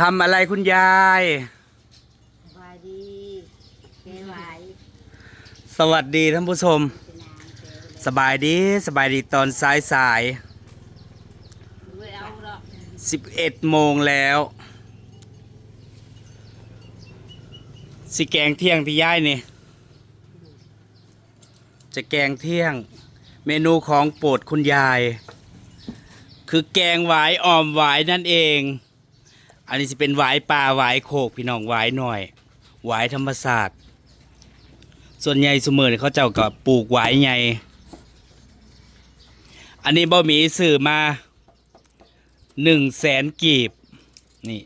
ทำอะไรคุณยาย สบายดีแกไหวสวัสดีท่านผู้ชม เป็นนางแกเลยสบายดีสบายดีตอนสายสายไม่เอาหรอกสิบเอ็ดโมงแล้ว สิแกงเที่ยงที่ย่ายนี่ จะแกงเที่ยง เมนูของโปรดคุณยาย คือแกงหวายอ่อมหวายนั่นเอง อันนี้จะเป็นหวายป่าหวายโคกพี่น้องหวายหน่อยหวายธรรมศาสตร์ส่วนใหญ่สมือนี่เขาเจ้าก็ปลูกหวายใหญ่อันนี้บ่หมีสื่อมาหนึ่งแสนกีบนี่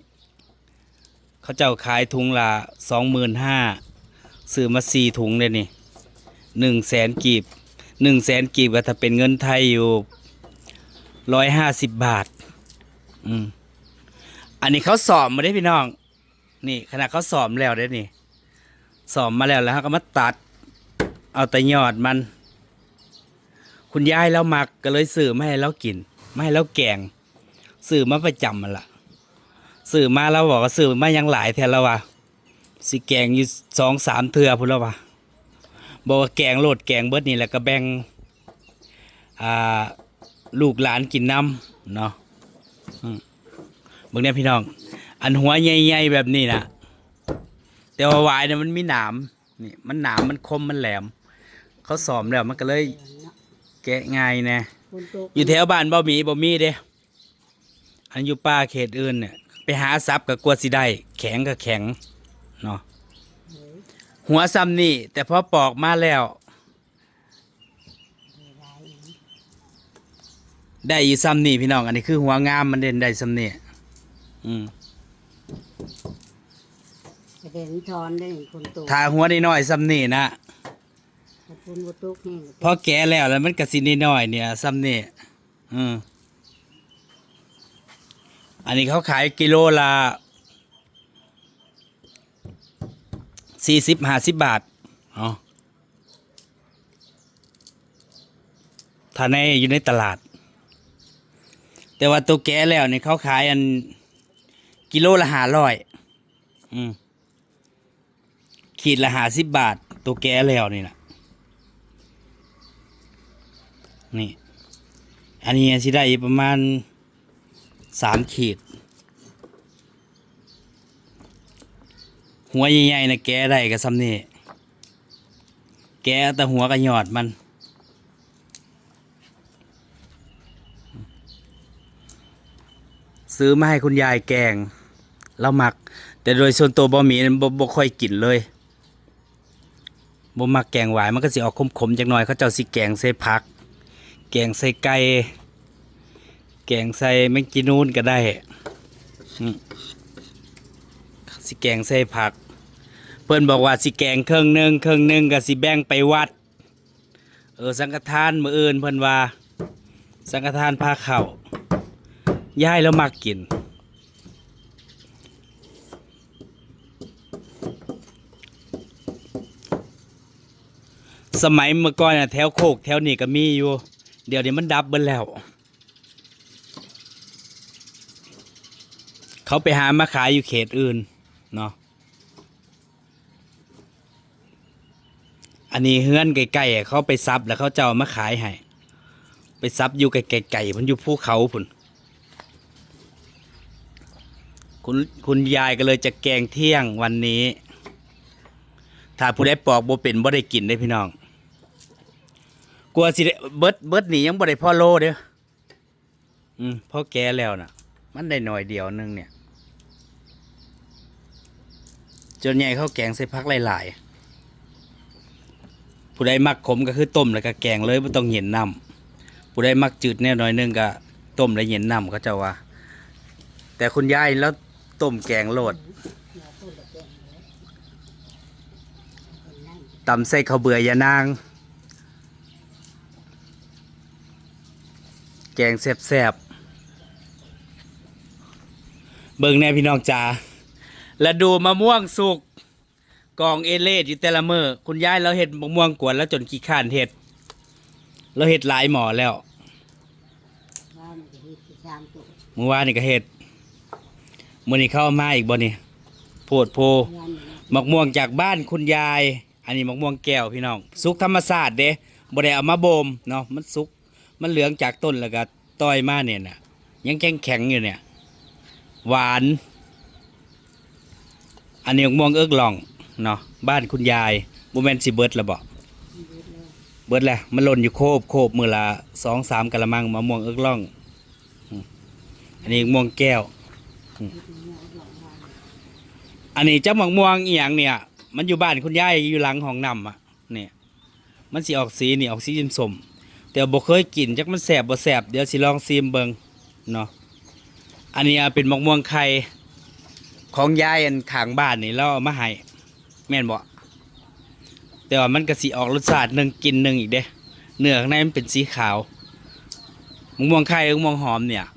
เขาเจ้าขายถุงละสองหมื่นห้าซื้อมาสี่ถุงเลยนี่หนึ่งแสนกีบหนึ่งแสนกีบก็ถ้าเป็นเงินไทยอยู่ร้อยห้าสิบบาท อืม อันนี้เขาสอบมาได้พี่น้อง นี่ขณะเขาสอบแล้วได้นี่สอบมาแล้วแล้วเขาก็มาตัด เอาแต่ยอดมัน คุณยายเรามักก็เลยสื่อมาให้เรากิน ไม่ให้เราแกงสื่อมาประจำมันละสื่อมาเราบอกว่าสื่อมายังหลายแทนแล้วว่ะสิแกงอยู่สองสามเทือพุ่นแล้วว่ะบอกว่าแกงโลดแกงเบิดนี่แหละก็แบ่งอ่าลูกหลานกินน้ำเนาะ เบิ่งเนี่ยพี่น้อง อันหัวใหญ่ๆแบบนี้นะแต่ว่าวายเนี่ยมันมีหนามนี่มันหนามมันคมมันแหลม เขาสอมแล้วมันก็เลยแกะง่ายแนะอยู่แถวบ้านบ่มีบ่มีเด้อันอยู่ป่าเขตอื่นเนี่ยไปหาซับกับกลัวสิได้แข็งกับแข็งเนาะหัวซ้ำนี่แต่พอปอกมาแล้วได้อีกได้อยู่ซ้ำนี่พี่น้องอันนี้คือหัวงามมันเด่นได้ซ้ำนี่ อืมกระเด็นทอนได้คนตกถ้าหัวน้อยๆซ้ำนี่นะขอบคุณบุตุกแห้งพอแก่แล้วแล้วมันก็สิน้อยๆเนี่ยซ้ำนี่อืมอันนี้เขาขายกิโลละสี่สิบห้าสิบบาทอ๋อถ้าในอยู่ในตลาด แต่ว่าตัวแก่แล้วเนี่ยเขาขายอัน กิโลละห้าร้อยอืมขีดละห้าสิบบาท ตัวแก่แล้วนี่นะนี่ อันนี้สิได้ประมาณสามขีด หัวใหญ่ๆนะแกะได้กับซ้ำนี่แกะแต่หัวกับยอดมัน ซื้อมาให้คุณยายแกง เราหมัก แต่โดยส่วนตัวบะหมี่บ่บ่ค่อยกินเลยบ่มักแกงหวายมันก็สิออกขมๆจักหน่อยเขาเจ้าสิแกงใส่ผัก แกงใส่ไก่แกงใส่แมงจีนูนก็ได้สิแกงใส่ผัก เพื่อนบอกว่าสิแกงเครื่องหนึ่งเครื่องหนึ่งก็สิแบ่งไปวัด เออสังฆทานมืออื่นเพื่อนว่า สังฆทานพาเข่าย่ายแล้วมักกิน สมัยเมื่อก่อนน่ะแถวโคก แถวนี้ก็มีอยู่ เดี๋ยวนี้มันดับเบิลแล้ว เขาไปหามาขายอยู่เขตอื่นเนาะอันนี้เฮือนไก่ๆเขาไปซับแล้วเขาเจะเอามาขายให้ไปซับอยู่ไก่ๆมันอยู่ภูเขาพุ่นคุณคุณยายก็เลยจะแกงเที่ยงวันนี้ ถ้าผู้ใดปอกบ่เป็นบ่ได้กินได้พี่น้อง ลัวสิได้เบิดเบิดหนียังบ่ได้พ่อโลเด้ออืมพ่อแก่แล้วน่ะ มันได้หน่อยเดียวนึงเนี่ย จนใหญ่เขาแกงใส่พักหลายๆ ผู้ใดมักขมก็คือต้มแล้วก็แกงเลยไม่ต้องเห็นน้ำผู้ใดมักจืดแน่หน่อยนึงก็ต้มแล้วเห็นน้ำเขาจะว่า แต่คุณยายแล้วต้มแกงโลดตำใส่ข้าวเบื่อยานาง แกงแซ่บๆ เบิ่งแน่พี่น้องจ๋าแล้วดูมะม่วงสุกกองเอเลดอยู่แต่ละมือคุณยายเราเห็ดมะม่วงกวนแล้วจนขี้ข้านเห็ด เราเห็ดหลายหมอแล้วมันจะเมื่อวานนี่ก็เห็ดมื้อนี้เข้ามาอีกบ่นี่โพดโพมะม่วงจากบ้านคุณยาย อันนี้มะม่วงแก้วพี่น้องสุกธรรมศาสตร์เด้บ่ได้เอามาบ่มเนาะมันสุก มันเหลืองจากต้นแล้วก็ต้อยมาเนี่ยน่ะยังแข็งแข็งอยู่เนี่ย หวาน อันนี้ม่วงเอิกล่องเนาะบ้านคุณยายบ่แมนสิเบิร์ดล้วบ่เบิดแล้วเบิดแหล้วมันหล่นอยู่โคบโคบมือละสองสามกะละมังมะม่วงเอิกล่อง อันนี้ม่วงแก้ว อันนี้เจ้ามะม่วงอีหยังเนี่ย มันอยู่บ้านคุณยายอยู่หลังห้องน้ำอะเนี่ยมันสิออกสีนี่ออกสีสม แต่บ่เคยกินจักมันแสบบ่แสบเดี๋ยวสิลองซีมเบิงเนาะอันนี้เป็นมะม่วงไข่ของยายอันขางบ้านนี่เราเอามาให้แม่นบ่แต่ว่ามันก็สิออกรสชาติหนึ่งกินหนึ่งอีกเด้เนื้อข้างในมันเป็นสีขาวมะม่วงไข่มะม่วงหอมเนี่ยเนาะ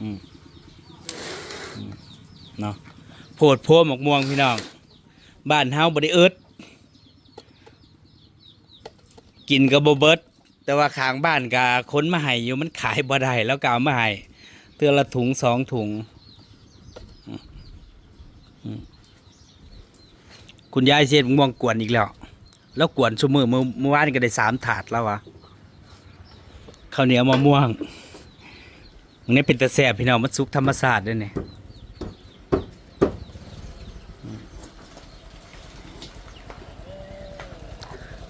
อืมเนาะโพดโพมกม่วงพี่น้อง บ้านเฮาบ่ได้เอิด กินกับบเบิดแต่ว่าข้างบ้านก็คนมาให้อยู่มันขายบ่ได้แล้วก็เอามาให้เทื่อละถุงสองถุง คุณยายเสียดม่วงกวนอีกแล้ว แล้วกวนชั่วมือเมื่อเมื่อวานก็ได้สามถาดแล้ววะข้าวเหนียวมะม่วงมันนี่เป็นตะแสบพี่น้องมันซุกธรรมศาสตร์ด้วยเนี่ย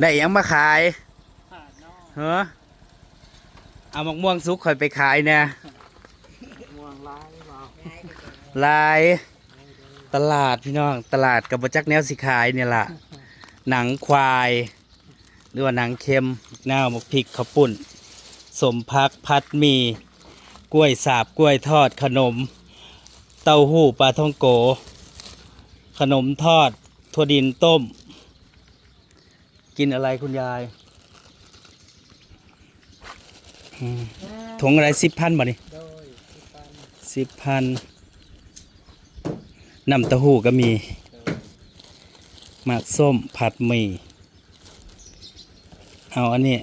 ได้ยังมาขาย เฮ้อเอามะม่วงซุกคอยไปขายเนี่ยม่วงลายเปล่าลายตลาดพี่น้องตลาดกับบจักแนวสิขายเนี่ยล่ะ หนังควาย หรือว่าหนังเค็มหน้าวมะพริกข้าวปุ้นสมพักพัดมีกล้วยสาบกล้วยทอดขนม เต้าหู้ปลาท่องโก ขนมทอดถั่วดินต้ม กินอะไรคุณยายอืม ถุงอะไรสิบพันบ่นี่โดยที่ปันสิบพันน้ำเต้าหู้ก็มีหมากส้มผัดหมี่เอาอันนี้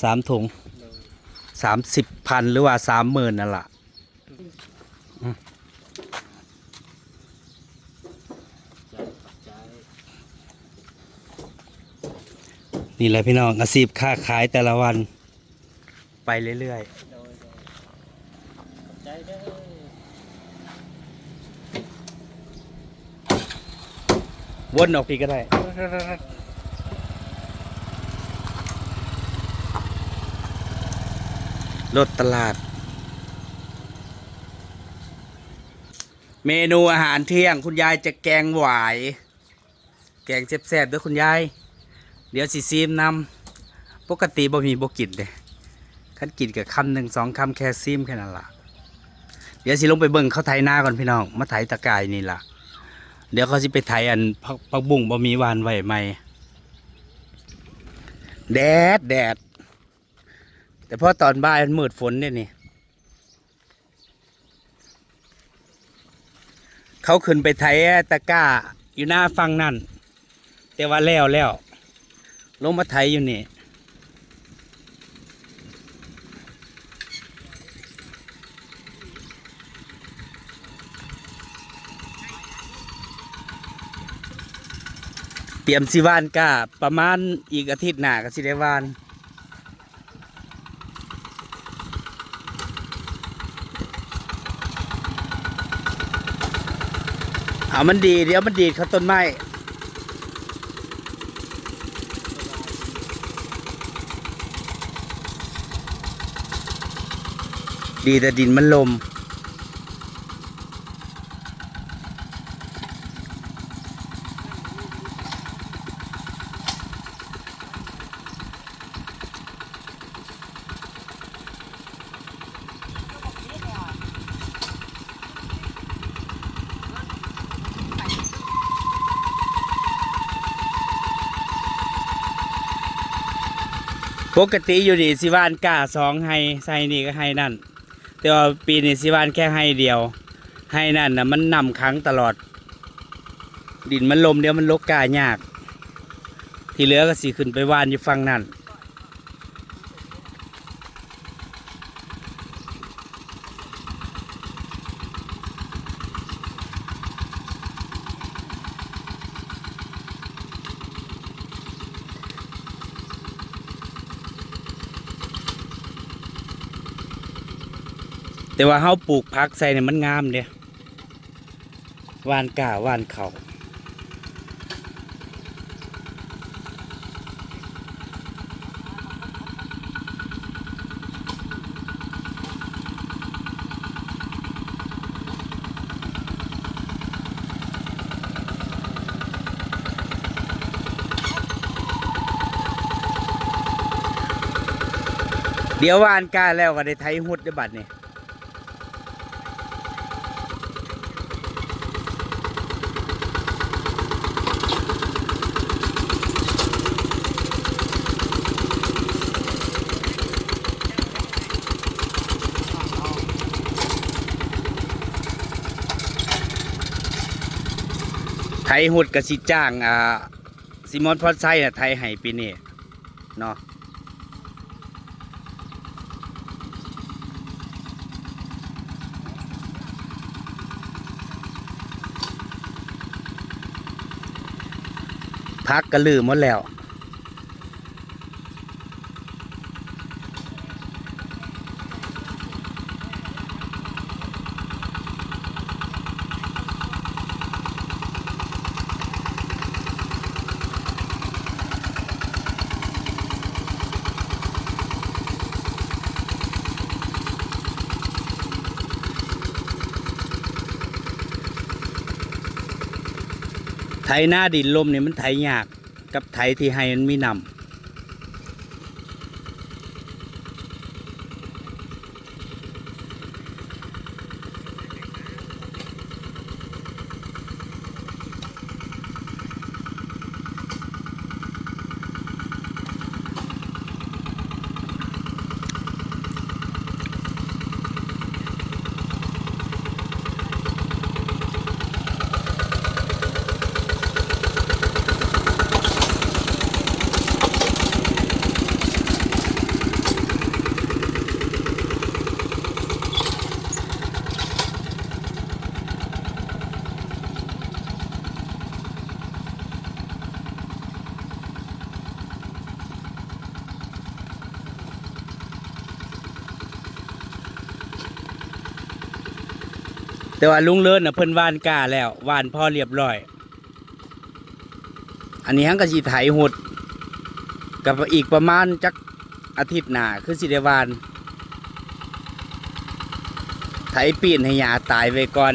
สามถุงสามสิบพันหรือว่าสามหมื่นนั่นแหละนี่แหละพี่น้องอาชีพค้าขายแต่ละวัน ไปเรื่อยโดยโดยปัจจัยเด้อๆ วนออกพีก็ได้ รถตลาด เมนูอาหารเที่ยง คุณยายจะแกงหวาย แกงแซ่บๆด้วยคุณยาย เดี๋ยวสิซีมนำปกติบ่มีบ่กินเด้ คันกินกับคำหนึ่งสองคำแค่ซีมแค่นั้นล่ะ เดี๋ยวสิลงไปเบิ่งเขาไถนาก่อนพี่น้อง มาไถตะกายนี่ล่ะ เดี๋ยวเขาสิไปไถอันพักพักบุ้งบ่มีวานไว้ใหม่แดดแดด แต่พอตอนบ่ายมันมืดฝนเนี่ยนี่เขาขึ้นไปไถตะกร้าอยู่หน้าฟังนั่น แต่ว่าแล้วแล้วลงมาไถอยู่นี่ ตรียมสิวานกาประมาณอีกอาทิตย์หน้าก็สิได้วานเอามันดีเดี๋ยวมันดีดเขาต้นไม้ดีแต่ดินมันลม ปกติอยู่ดีสิวานกาสองให้ใส่นี่ก็ให้นั่น แต่ว่าปีนี้สิวานแค่ให้เดียว ให้นั่นนะมันนำค้างตลอด ดินมันลมเดียวมันลกกายาก ที่เหลือก็สีขึ้นไปวานอยู่ฟังนั่น แต่ว่าเฮาปลูกผักใส่เนี่ยมันงามเด้หวานกาหวานเขาเดี๋ยววานกาแล้วก็ได้ไถหุดได้บัดนี่ หุดกับสิจ้างอ่าซิมอนพอดไซน่ะไทยให้ปีนี้เนาะพักกระลือหมดแล้ว ไถหน้าดินลมเนี่ยมันไถยากกับไถที่ให้มันมีนำ แต่ว่าลุงเลิศน่ะเพิ่นว่านกาแล้วว่านพ่อเรียบร้อย อันนี้ฮังกะสีไถหุดกับอีกประมาณจักอาทิตย์หน้าคือสิเดวานไถปีนให้ยาตายไว้ก่อน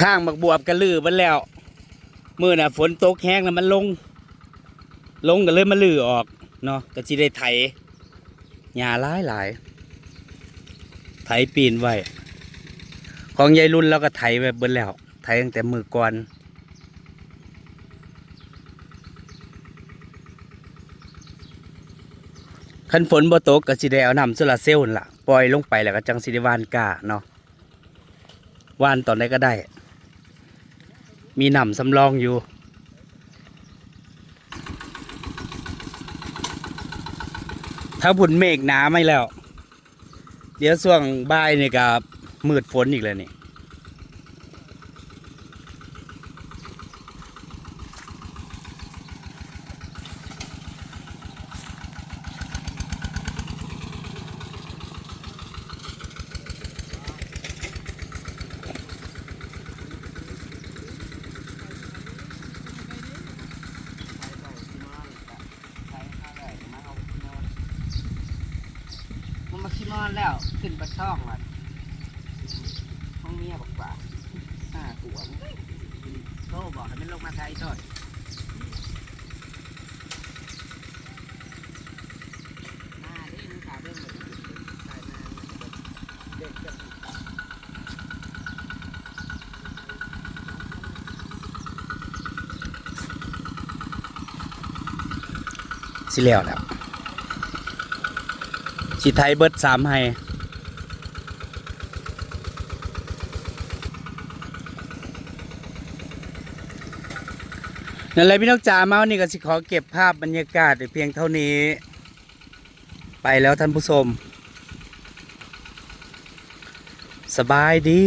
ข้างบักบวบกระลือมันแล้วมือน่ะ ฝนตกแห้งแล้วมันลง ลงก็เลยมาลือออกเนาะก็สิได้ไถหญ้าหลายหลายไถปีนไว้ของยายรุ่นเราก็ไถไว้เบิดแล้ว ไถตั้งแต่มือก่อนคันฝนบ่ตกก็สิได้เอาน้ำโซลาเซลล์ล่ะ ปล่อยลงไปแล้วก็จังสิได้วานกาเนาะวานตอนไหนก็ได้ มีหนำสำรองอยู่ ถ้าผุนเมฆหนาไม่แล้ว เดี๋ยวช่วงบ่ายนี่กับมืดฝนอีกแล้วนี่มาชิมอนแล้ว ขึ้นปลาช่องละห้องเมียบอกว่าห้าตัวโทรบอกให้มัน ลงมาไทยก่อนมาดิมึงขาเหมดใส่มาเด็กจะสิแล้วแล้วสิไทยเบิดสามให้ นั่นแหละพี่น้องจ๋าเมาวันนี้ก็สิขอเก็บภาพบรรยากาศเพียงเท่านี้ ไปแล้วท่านผู้ชม สบายดี